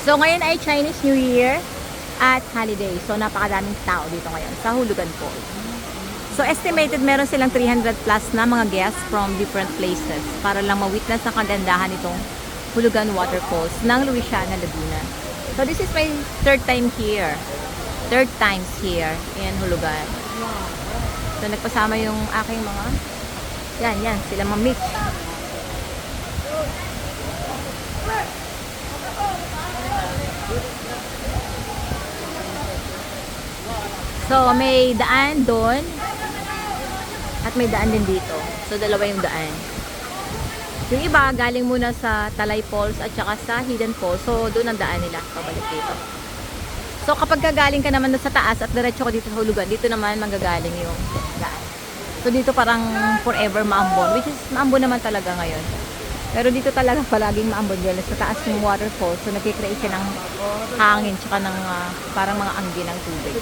So ngayon ay Chinese New Year at holiday. So napakadaming tao dito ngayon sa Hulugan Falls. So estimated meron silang 300 plus na mga guests from different places para lang ma-witness ang kagandahan itong Hulugan Waterfalls ng Louisiana, Laguna. So this is my third time here. Third times here in Hulugan. So nagpasama yung aking mga yan, yan, sila Ma'am So, may daan doon at may daan din dito. So, dalawa yung daan. Yung iba, galing muna sa Talay Falls at saka sa Hidden Falls. So, doon ang daan nila. Pabalik dito. So, kapag gagaling ka naman sa taas at diretso ka dito sa hulugan, dito naman manggagaling yung daan. So, dito parang forever maambon, which is maambon naman talaga ngayon. Pero dito talaga palaging maambon dyan sa taas ng waterfall. So, nagkikreate siya ng hangin tsaka ng ah, parang mga anggi ng tubig.